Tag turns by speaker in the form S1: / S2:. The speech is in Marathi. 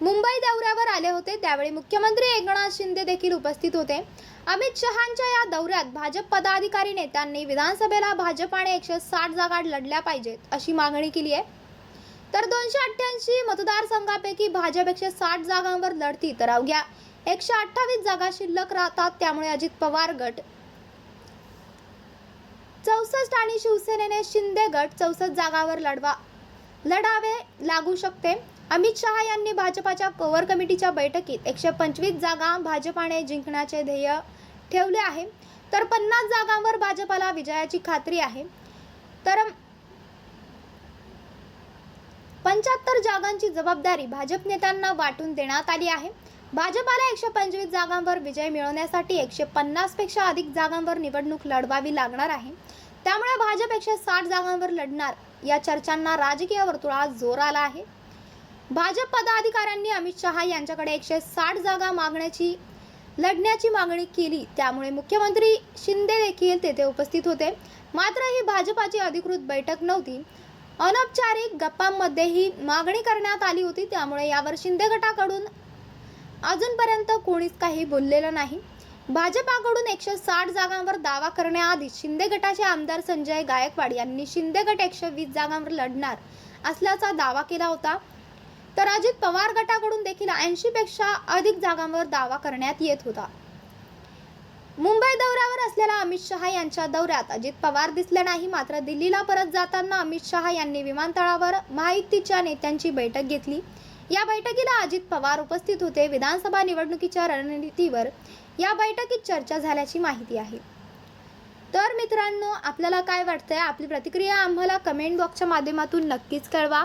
S1: मुंबई दौऱ्यावर आले होते. त्यावेळी मुख्यमंत्री एकनाथ शिंदे देखील उपस्थित होते. अमित शहांच्या या दौऱ्यात भाजप पदाधिकारी नेत्यांनी विधानसभेला भाजपाने एकशे साठ जागा लढल्या पाहिजेत अशी मागणी केली आहे. तर दोनशे अठ्ठ्याऐंशी मतदारसंघापैकी भाजप एकशे साठ जागांवर लढती तर अवघ्या एकशे अठ्ठावीस जागा शिल्लक राहतात त्यामुळे अजित पवार गट. चौसष्ट आणि शिवसेनेने शिंदे गट चौसष्ट जागावर लढवा लढावे लागू शकते. अमित शहा यांनी भाजपाच्या कोवर कमिटीच्या बैठकीत एकशे पंचवीस जागा भाजपाने जिंकण्याचे ध्येय ठेवले आहे. तर पन्नास जागांवर भाजपाला विजयाची खात्री आहे. तर पंच्याहत्तर जागांची जबाबदारी भाजप नेत्यांना वाटून देण्यात आली आहे. भाजपाला एकशे पंचवीस जागांवर विजय मिळवण्यासाठी एकशे पन्नासपेक्षा अधिक जागांवर निवडणूक लढवावी लागणार आहे. त्यामुळे भाजप एकशे साठ जागांवर लढणार या चर्चांना राजकीय वर्तुळात जोर आला आहे. भाजप पदाधिकाऱ्यांनी अमित शहा यांच्याकडे एकशे साठ जागा मागण्याची लढण्याची मागणी केली. त्यामुळे मुख्यमंत्री शिंदे देखील तेथे उपस्थित होते. मात्र ही भाजपाची अधिकृत बैठक नव्हती. अनौपचारिक गप्पांमध्ये ही मागणी करण्यात आली होती. त्यामुळे यावर शिंदे गटाकडून अजूनपर्यंत कोणीच काही बोललेलं नाही. भाजपाकडून एकशे साठ जागांवर दावा करण्याआधी शिंदे गटाचे आमदार संजय गायकवाड यांनी शिंदे गट एकशे वीस जागांवर लढणार असल्याचा दावा केला होता. तर अजित पवार गटाकडून देखील ऐंशी पेक्षा अधिक जागांवर दावा करण्यात येत होता. मुंबई दौऱ्यावर असलेल्या अमित शहा यांच्या दौऱ्यात अजित पवार दिसले नाही मात्र दिल्लीला परत जाताना अमित शहा यांनी विमानतळावर महायुतीच्या नेत्यांची बैठक घेतली. या बैठकीला अजित पवार उपस्थित होते. विधानसभा निवडणुकीच्या रणनीतीवर या बैठकीत चर्चा झाल्याची माहिती आहे. तर मित्रांनो आपल्याला काय वाटतंय? आपली प्रतिक्रिया आम्हाला कमेंट बॉक्सच्या माध्यमातून नक्कीच कळवा.